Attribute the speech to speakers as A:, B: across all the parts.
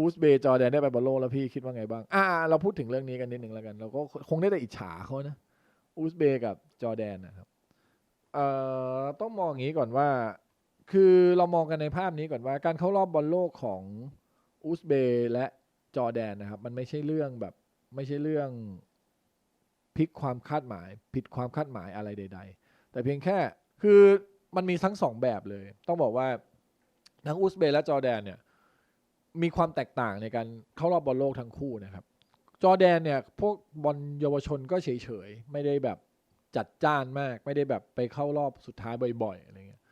A: อูซเบย์จอร์แดนได้ไปบอลโลกแล้วพี่คิดว่าไงบ้าง อ่า เราพูดถึงเรื่องนี้กันนิดหนึ่งแล้วกัน เราก็คงได้แต่อิจฉาเขานะ อูซเบย์กับจอร์แดนนะครับ เอ่อ ต้องมองอย่างนี้ก่อนว่า คือเรามองกันในภาพนี้ก่อนว่า การเข้ารอบบอลโลกของอูซเบย์และจอร์แดนนะครับ มันไม่ใช่เรื่องแบบ ไม่ใช่เรื่องพลิกความคาดหมาย ผิดความคาดหมายอะไรใด ๆ แต่เพียงแค่ คือมันมีทั้งสองแบบเลย ต้องบอกว่าทั้งอูซเบย์และจอร์แดนเนี่ย มีความแตกต่างในการเข้ารอบบอลโลกทั้งคู่นะครับ จอแดนเนี่ยพวกบอลเยาวชนก็เฉยๆ ไม่ได้แบบจัดจ้านมาก ไม่ได้แบบไปเข้ารอบสุดท้ายบ่อยๆอะไรเงี้ย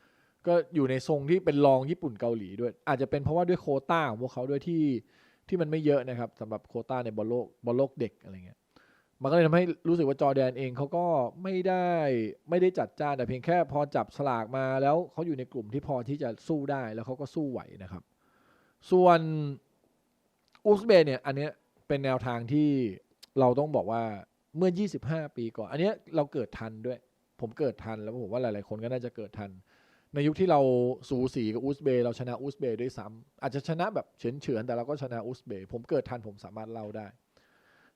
A: ก็อยู่ในทรงที่เป็นรองญี่ปุ่นเกาหลีด้วย อาจจะเป็นเพราะว่าด้วยโคต้าของพวกเขาด้วยที่ที่มันไม่เยอะนะครับสำหรับโคต้าในบอลโลกบอลโลกเด็กอะไรเงี้ยมันก็เลยทำให้รู้สึกว่าจอแดนเองเขาก็ไม่ได้ไม่ได้จัดจ้านแต่เพียงแค่พอจับสลากมาแล้วเขาอยู่ในกลุ่มที่พอที่จะสู้ได้แล้วเขาก็สู้ไหวนะครับ ส่วนอุซเบย์เนี่ยอันเนี้ยเป็นแนวทางที่เราต้องบอกว่าเมื่อ 25 ปีก่อน อันเนี้ยเราเกิดทันด้วย ผมเกิดทันแล้วผมว่าหลาย ๆ คนก็น่าจะเกิดทัน ในยุคที่เราสูสีกับอุซเบย์เราชนะอุซเบย์ด้วยซ้ำอาจจะชนะแบบเฉือนๆแต่เราก็ชนะอุซเบย์ผมเกิดทันผมสามารถเล่าได้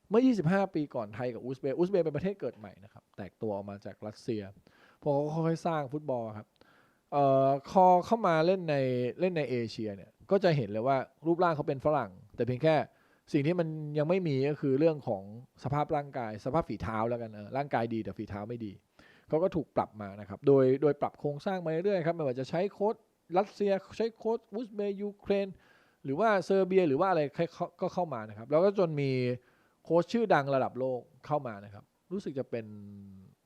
A: เมื่อ 25 ปีก่อนไทยกับอุซเบย์อุซเบย์เป็นประเทศเกิดใหม่นะครับ แตกตัวออกมาจากรัสเซียพอเขาค่อยๆสร้างฟุตบอลครับ เอ่อคอเข้ามาเล่นในเล่นในเอเชียเนี่ยก็จะเห็นเลยว่ารูปร่างเขาเป็นฝรั่ง แต่เพียงแค่สิ่งที่มันยังไม่มีก็คือเรื่องของสภาพร่างกาย สภาพฝีเท้าแล้วกันเออร่างกายดีแต่ฝีเท้าไม่ดีเขาก็ถูกปรับมานะครับโดยโดยปรับโครงสร้างมาเรื่อยๆครับไม่ว่าจะใช้โค้ดรัสเซียใช้โค้ดอุซเบย์ยูเครนหรือว่าเซอร์เบีย หรือว่าอะไรก็เข้ามานะครับแล้วก็จนมีโค้ชชื่อดังระดับโลกเข้ามานะครับ รู้สึกจะเป็น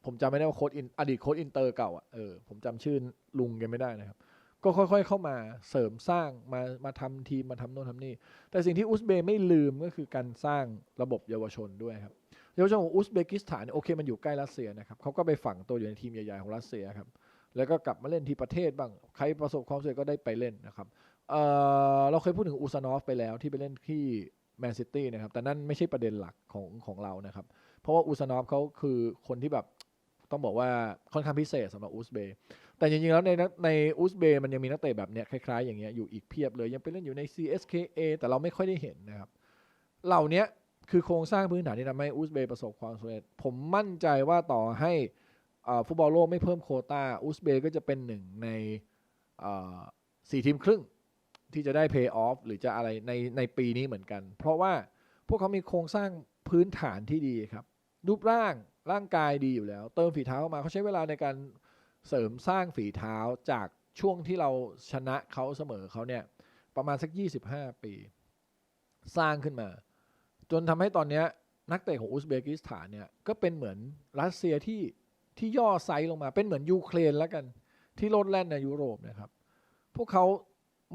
A: ผมจำไม่ได้ว่าโค้ดอินอดีตโค้ดอินเตอร์เก่าอะเออผมจำชื่อลุงแกันไม่ได้นะครับ ก็ค่อยๆเข้ามาเสริมสร้างมามาทำทีมมาทำโน่นทำนี่ แต่สิ่งที่อุซเบย์ไม่ลืมก็คือการสร้างระบบเยาวชนด้วยครับเยาวชนของอุซเบกิสถานเนี่ยโอเคมันอยู่ใกล้รัสเซียนะครับเขาก็ไปฝังตัวอยู่ในทีมใหญ่ๆของรัสเซียครับแล้วก็กลับมาเล่นที่ประเทศบ้าง ใครประสบความสำเร็จก็ได้ไปเล่นนะครับเออเราเคยพูดถึงอูซานอฟไปแล้วที่ไปเล่นที่แมนซิตี้นะครับ แต่นั่นไม่ใช่ประเด็นหลักของของเรานะครับ เพราะว่าอูซานอฟเขาคือคนที่แบบ ต้องบอกว่าค่อนข้างพิเศษสำหรับอุซเบย์แต่จริงๆแล้วในในอุซเบย์มันยังมีนักเตะแบบเนี้ยคล้ายๆอย่างเงี้ยอยู่อีกเพียบเลยยังไปเล่นอยู่ใน CSKA แต่เราไม่ค่อยได้เห็นนะครับ เหล่านี้คือโครงสร้างพื้นฐานที่ทำให้อุซเบย์ประสบความสำเร็จ ผมมั่นใจว่าต่อให้ฟุตบอลโลกไม่เพิ่มโคตาอุซเบย์ก็จะเป็นหนึ่งในสี่ทีมครึ่งที่จะได้ pay off หรือจะอะไรในในปีนี้เหมือนกัน เพราะว่าพวกเขามีโครงสร้างพื้นฐานที่ดีครับ รูปร่าง ร่างกายดีอยู่แล้ว เติมฝีเท้าเข้ามาเขาใช้เวลาในการเสริมสร้างฝีเท้าจากช่วงที่เราชนะเขาเสมอเขาเนี่ยประมาณสัก 25 ปี สร้างขึ้นมา จนทำให้ตอนนี้นักเตะของอุซเบกิสถานเนี่ยก็เป็นเหมือนรัสเซียที่ที่ย่อไซส์ลงมาเป็นเหมือนยูเครนแล้วกัน ที่โลดแล่นในยุโรปนะครับ พวกเขา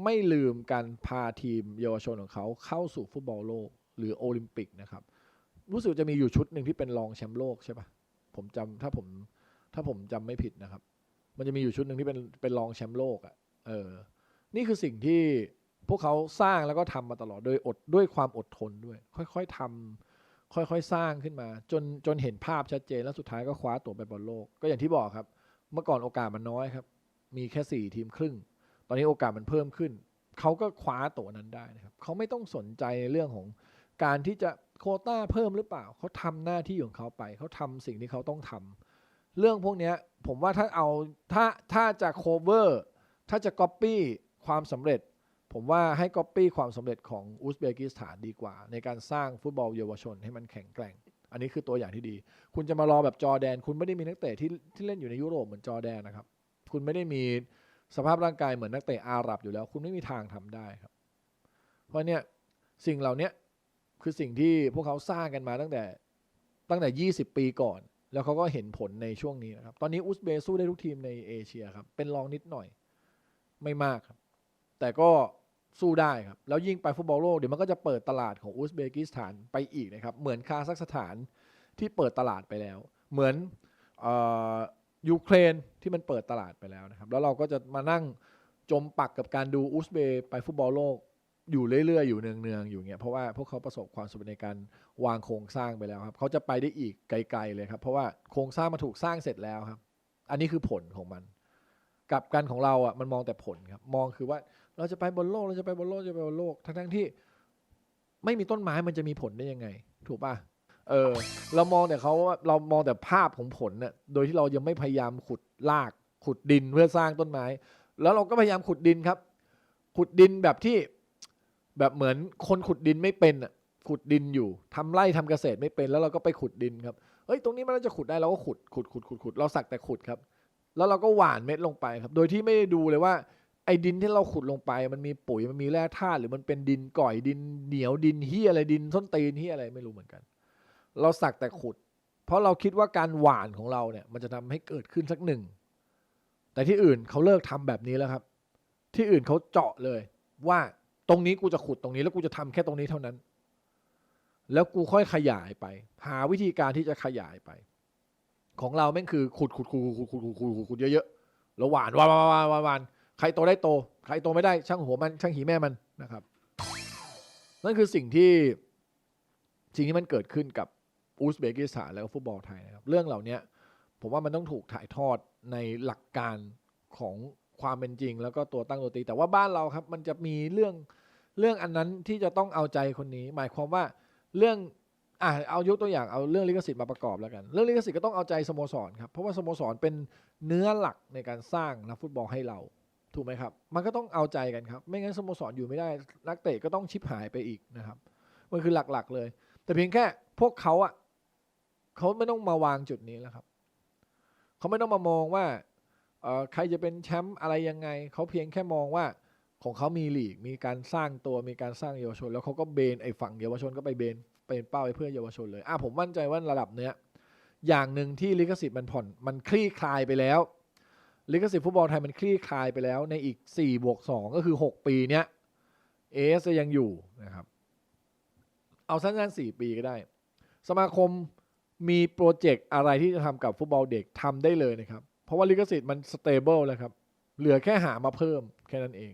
A: ไม่ลืมการพาทีมเยาวชนของเขาเข้าสู่ฟุตบอลโลก หรือโอลิมปิกนะครับ รู้สึกจะมีอยู่ชุดหนึ่งที่เป็นรองแชมป์โลกใช่ปะผมจำถ้าผม ถ้าผมจำไม่ผิดนะครับ มันจะมีอยู่ชุดหนึ่งที่เป็นเป็นรองแชมป์โลกอะ่ะ เออ นี่คือสิ่งที่พวกเขาสร้างแล้วก็ทำมาตลอดโดยอดด้วยความอดทนด้วย ค่อยๆทำค่อยๆสร้างขึ้นมา จนจนเห็นภาพชัดเจนแล้วสุดท้ายก็คว้าตั๋วไปบอลโลก ก็อย่างที่บอกครับ เมื่อก่อนโอกาสมันน้อยครับ มีแค่สี่ทีมครึ่ง ตอนนี้โอกาสมันเพิ่มขึ้นเขาก็คว้าตั๋วนั้นได้นะครับเขาไม่ต้องสนใจในเรื่องของการที่จะ โคต้าเพิ่มหรือเปล่า เขาทำหน้าที่ของเขาไป เขาทำสิ่งที่เขาต้องทำเรื่องพวกนี้ผมว่าถ้าเอาถ้าถ้าจะ cover ถ้าจะ copy ความสำเร็จ ผมว่าให้ copy ความสำเร็จของอุซเบกิสถานดีกว่า ในการสร้างฟุตบอลเยาวชนให้มันแข็งแกร่ง อันนี้คือตัวอย่างที่ดี คุณจะมารอแบบจอแดน คุณไม่ได้มีนักเตะที่ที่เล่นอยู่ในยุโรปเหมือนจอแดนนะครับ คุณไม่ได้มีสภาพร่างกายเหมือนนักเตะอาหรับอยู่แล้ว คุณไม่มีทางทำได้ครับ เพราะเนี่ยสิ่งเหล่านี้ คือสิ่งที่พวกเขาสร้างกันมาตั้งแต่ตั้งแต่ 20 ปีก่อน แล้วเขาก็เห็นผลในช่วงนี้นะครับ ตอนนี้อุซเบย์สู้ได้ทุกทีมในเอเชียครับ เป็นรองนิดหน่อยไม่มากครับ แต่ก็สู้ได้ครับ แล้วยิ่งไปฟุตบอลโลกเดี๋ยวมันก็จะเปิดตลาดของอุซเบกิสถานไปอีกนะครับ เหมือนคาซัคสถานที่เปิดตลาดไปแล้ว เหมือนออยูเครนที่มันเปิดตลาดไปแล้วนะครับ แล้วเราก็จะมานั่งจมปักกับการดูอุซเบย์ไปฟุตบอลโลก อยู่เรื่อยๆ อยู่เนืองๆ อยู่เงี้ยเพราะว่าพวกเขาประสบความสำเร็จในการวางโครงสร้างไปแล้วครับเขาจะไปได้อีกไกลๆเลยครับ เพราะว่าโครงสร้างมาถูกสร้างเสร็จแล้วครับ อันนี้คือผลของมันกับการของเราอะมันมองแต่ผลครับ มองคือว่าเราจะไปบนโลกเราจะไปบนโลกจะไปบนโลกทั้งๆที่ ไม่มีต้นไม้มันจะมีผลได้ยังไง ถูกป่ะเออ เรามองแต่เขาว่าเรามองแต่ภาพของผลน่ะโดยที่เรายังไม่พยายามขุดลาก ขุดดินเพื่อสร้างต้นไม้ แล้วเราก็พยายามขุดดินครับ ขุดดินแบบที่ แบบเหมือนคนขุดดินไม่เป็นอะขุดดินอยู่ทำไร่ทำเกษตรไม่เป็นแล้วเราก็ไปขุดดินครับเฮ้ยตรงนี้มันน่าจะขุดได้เราก็ขุดขุดขุดขุดขุดเราสักแต่ขุดครับ แล้วเราก็หว่านเม็ดลงไปครับ โดยที่ไม่ได้ดูเลยว่าไอ้ดินที่เราขุดลงไปมันมีปุ๋ยมันมีแร่ธาตุหรือมันเป็นดินก่อยดินเหนียวดินเฮียอะไรดินส้นตีนเฮียอะไรไม่รู้เหมือนกัน เราสักแต่ขุด เพราะเราคิดว่าการหว่านของเราเนี่ย มันจะทำให้เกิดขึ้นสักหนึ่ง แต่ที่อื่นเขาเลิกทำแบบนี้แล้วครับ ที่อื่นเขาเจาะเลยว่า ตรงนี้กูจะขุดตรงนี้แล้วกูจะทำแค่ตรงนี้เท่านั้น แล้วกูค่อยขยายไป หาวิธีการที่จะขยายไป ของเราแม่งคือขุดขุดขุดขุดขุดขุดขุดขุดขุดเยอะๆแล้วหวานหวานหวานหวานหวานใครโตได้โต ใครโตไม่ได้ช่างหัวมันช่างหีแม่มันนะครับ นั่นคือสิ่งที่สิ่งที่มันเกิดขึ้นกับอุซเบกิสถานแล้วฟุตบอลไทยนะครับ เรื่องเหล่านี้ผมว่ามันต้องถูกถ่ายทอดในหลักการของ ความเป็นจริง แล้วก็ตัวตั้งตัวตี แต่ว่าบ้านเราครับ มันจะมีเรื่องเรื่องอันนั้นที่จะต้องเอาใจคนนี้ หมายความว่าเรื่องอะเอายกตัวอย่างเอาเรื่องลิขสิทธิ์มาประกอบแล้วกัน เรื่องลิขสิทธิ์ก็ต้องเอาใจสโมสรครับเพราะว่าสโมสรเป็นเนื้อหลักในการสร้างนักฟุตบอลให้เราถูกไหมครับ มันก็ต้องเอาใจกันครับ ไม่งั้นสโมสรอยู่ไม่ได้ นักเตะก็ต้องชิบหายไปอีกนะครับ มันคือหลักๆเลย แต่เพียงแค่พวกเขาอะเขาไม่ต้องมาวางจุดนี้แล้วครับ เขาไม่ต้องมามองว่า ใครจะเป็นแชมป์อะไรยังไง เขาเพียงแค่มองว่าของเขามีหลีก มีการสร้างตัว มีการสร้างเยาวชน แล้วเขาก็เบนไอ้ฝั่งเยาวชนก็ไปเบนเป็นเป้าไปเพื่อเยาวชนเลย อะผมมั่นใจว่าระดับเนี้ยอย่างหนึ่งที่ลิขสิทธิ์มันผ่อน มันคลี่คลายไปแล้ว ลิขสิทธิ์ฟุตบอลไทยมันคลี่คลายไปแล้วในอีก4บวก2ก็คือ 6 ปีเนี้ยเอสยังอยู่นะครับ เอาสั้นๆ4ปีก็ได้ สมาคมมีโปรเจกต์อะไรที่จะทำกับฟุตบอลเด็กทำได้เลยนะครับ ราะว่าลิขสิทธิ์มันสเตเบิลแล้วครับ เหลือแค่หามาเพิ่มแค่นั้นเอง